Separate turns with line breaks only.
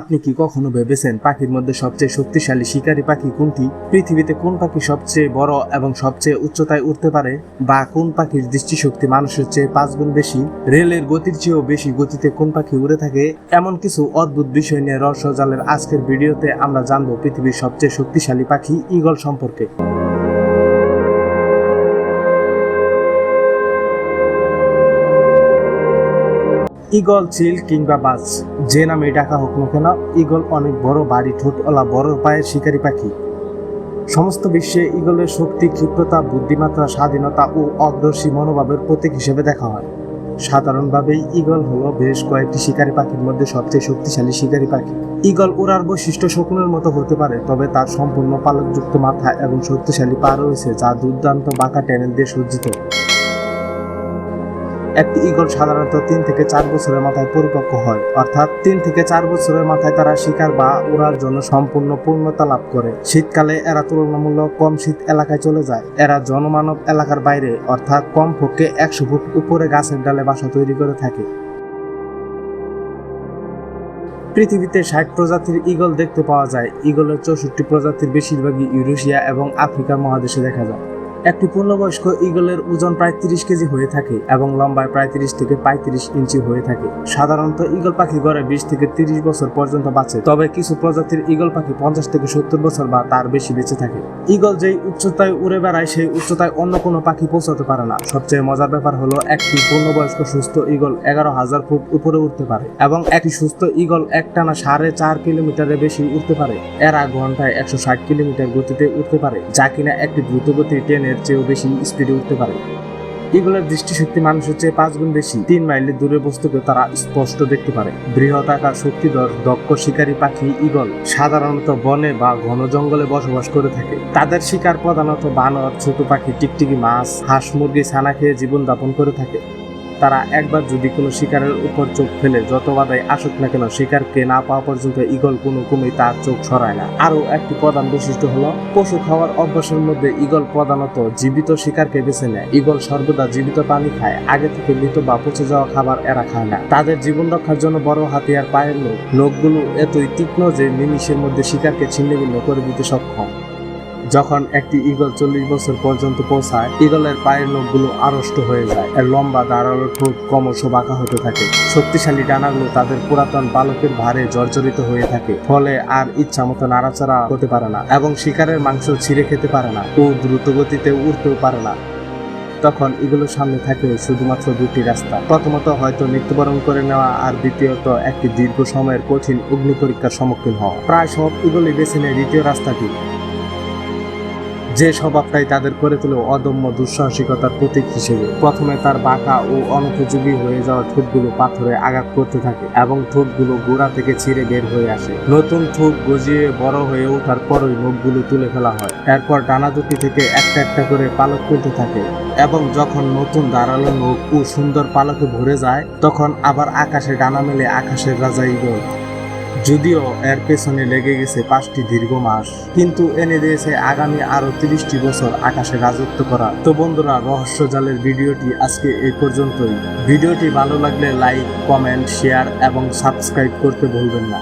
আপনি কি কখনো ভেবেছেন পাখির মধ্যে সবচেয়ে শক্তিশালী শিকারী পাখি কোনটি? পৃথিবীতে কোন পাখি সবচেয়ে বড় এবং সবচেয়ে উচ্চতায় উঠতে পারে? বা কোন পাখির দৃষ্টিশক্তি মানুষের চেয়ে পাঁচ গুণ বেশি? রেলের গতির চেয়েও বেশি গতিতে কোন পাখি উড়ে থাকে? এমন কিছু অদ্ভুত বিষয় নিয়ে রহস্য রহস্যজালের আজকের ভিডিওতে আমরা জানব পৃথিবীর সবচেয়ে শক্তিশালী পাখি ঈগল সম্পর্কে। ঈগল, চিল কিংবা বাজ। যে নামে ডাকা হোক না কেন, ঈগল অনেক বড়, বাড়ি, ঠোঁটওয়ালা, বড় পায়ের শিকারী পাখি। সমস্ত বিশ্বে ঈগলের শক্তি, ক্ষিপ্রতা বুদ্ধিমাত্রা স্বাধীনতা ও অগ্রসী মনোভাবের প্রতীক হিসেবে দেখা হয়। সাধারণভাবেই ঈগল হলো বেশ কয়েকটি শিকারী পাখির মধ্যে সবচেয়ে শক্তিশালী শিকারী পাখি। ঈগল উড়ার বৈশিষ্ট্য শকুনের মতো হতে পারে, তবে তার সম্পূর্ণ পালকযুক্ত মাথা এবং শক্তিশালী পা রয়েছে, যা দুর্দান্ত বাঁকা ট্যানেল দিয়ে সজ্জিত। একটি ঈগল সাধারণত তিন থেকে চার বছরের মাথায় পরিপক্ক হয়। অর্থাৎ তিন থেকে চার বছরের মাথায় তারা শিকার বা উড়ার জন্য সম্পূর্ণ পূর্ণতা লাভ করে। শীতকালে এরা তুলনামূলক কম শীত এলাকায় চলে যায়। এরা জনমানব এলাকার বাইরে, অর্থাৎ কম পক্ষে একশো ফুট উপরে গাছের ডালে বাসা তৈরি করে থাকে। পৃথিবীতে ষাট প্রজাতির ঈগল দেখতে পাওয়া যায়। ঈগলের চৌষট্টি প্রজাতির বেশিরভাগই ইউরেশিয়া এবং আফ্রিকা মহাদেশে দেখা যায়। একটি পূর্ণবয়স্ক ঈগলের ওজন প্রায় তিরিশ কেজি হয়ে থাকে এবং লম্বায় প্রায় তিরিশ থেকে পঁয়ত্রিশ ইঞ্চি হয়ে থাকে। সাধারণত ঈগল পাখি গড়ে বিশ থেকে তিরিশ বছর পর্যন্ত বাঁচে, তবে কিছু প্রজাতির ঈগল পাখি পঞ্চাশ থেকে সত্তর বছর বা তার বেশি বেঁচে থাকে। ঈগল যেই উচ্চতায় উড়ে বেড়ায়, সেই উচ্চতায় অন্য কোনো পাখি পৌঁছাতে পারে না। সবচেয়ে মজার ব্যাপার হলো, একটি পূর্ণবয়স্ক সুস্থ ঈগল এগারো হাজার ফুট উপরে উঠতে পারে এবং একটি সুস্থ ঈগল একটানা সাড়ে চার কিলোমিটারের বেশি উঠতে পারে। এরা ঘন্টায় একশো ষাট কিলোমিটার গতিতে উঠতে পারে, যা কিনা একটি দ্রুতগতির ট্রেনের চেয়েও বেশি স্পিডে উঠতে পারে। এগুলোর দৃষ্টিশক্তি মানুষের চেয়ে পাঁচ গুণ বেশি। তিন মাইলের দূরের বস্তুকে তারা স্পষ্ট দেখতে পারে। বৃহৎ আকার শক্তিধর দক্ষ শিকারী পাখি ইগল সাধারণত বনে বা ঘন জঙ্গলে বসবাস করে থাকে। তাদের শিকার প্রধানত বানর, ছোট পাখি, টিকটিকি মাছ, হাঁস, মুরগি, ছানা খেয়ে জীবন যাপন করে থাকে। তারা একবার যদি কোনো শিকারের উপর চোখ ফেলে, যত বাধাই আসুক না কেন, শিকারকে না পাওয়া পর্যন্ত ঈগল কোনো কুমির তার চোখ সরায় না। আরও একটি প্রধান বৈশিষ্ট্য হলো, পশু খাওয়ার অভ্যাসের মধ্যে ঈগল প্রধানত জীবিত শিকারকে বেছে নেয়। ঈগল সর্বদা জীবিত পানি খায়, আগে থেকে মৃত বা পচে যাওয়া খাবার এরা খায় না। তাদের জীবন রক্ষার জন্য বড় হাতিয়ার পায়ের নখ নখগুলো এতই তীক্ষ্ণ যে নিমিষের মধ্যে শিকারকে ছিন্ন ভিন্ন করে দিতে সক্ষম। যখন একটি ঈগল চল্লিশ বছর পর্যন্ত পৌঁছায়, ঈগলের পায়ের নখগুলো আড়ষ্ট হয়ে যায়। এর লম্বা দাঁড়াল ঠোঁট ক্রমশ বাঁকা হতে থাকে। শক্তিশালী ডানাগুলো তাদের পুরাতন বালকের ভারে জর্জরিত হয়ে থাকে। ফলে আর ইচ্ছা মতো নাড়াচাড়া হতে পারে না এবং শিকারের মাংস ছিঁড়ে খেতে পারে না ও দ্রুত গতিতে উঠতেও পারে না। তখন এগুলোর সামনে থাকে শুধুমাত্র দুটি রাস্তা। প্রথমত হয়তো মৃত্যুবরণ করে নেওয়া আর দ্বিতীয়ত একটি দীর্ঘ সময়ের কঠিন অগ্নি পরীক্ষার সম্মুখীন হওয়া। প্রায় সব এগুলি বেছে নেয় দ্বিতীয় রাস্তাটি। যে স্বভাবটাই তাদের করে তোলে অদম্য দুঃসাহসিকতার প্রতীক হিসেবে। প্রথমে তার বাঁকা ও অনুপযোগী হয়ে যাওয়া ঠোঁটগুলো পাথরে আঘাত করতে থাকে এবং ঠোঁটগুলো গোড়া থেকে ছিঁড়ে বের হয়ে আসে। নতুন ঠোঁট গজিয়ে বড় হয়ে ওঠার পরই নখগুলো তুলে ফেলা হয়। এরপর ডানা দুটি থেকে একটা একটা করে পালক তুলতে থাকে এবং যখন নতুন দাঁড়াল ও সুন্দর পালকে ভরে যায়, তখন আবার আকাশে ডানা মেলে আকাশের রাজা ইগল। যদিও এর পেছনে লেগে গেছে পাঁচটি দীর্ঘ মাস, কিন্তু এনে দিয়েছে আগামী আরও তিরিশটি বছর আকাশে রাজত্ব করা। তো বন্ধুরা, রহস্য জালের ভিডিওটি আজকে এই পর্যন্তই। ভিডিওটি ভালো লাগলে লাইক, কমেন্ট, শেয়ার এবং সাবস্ক্রাইব করতে ভুলবেন না।